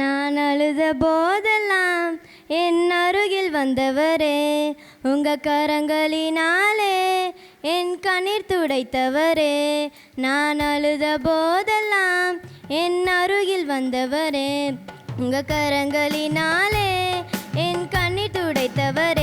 நான் அழுத போதெல்லாம் என் அருகில் வந்தவரே உங்க கரங்களினாலே என் கண்ணீர் துடைத்தவரே. நான் அழுத போதெல்லாம் என் அருகில் வந்தவரே உங்க கரங்களினாலே என் கண்ணீர் துடைத்தவரே.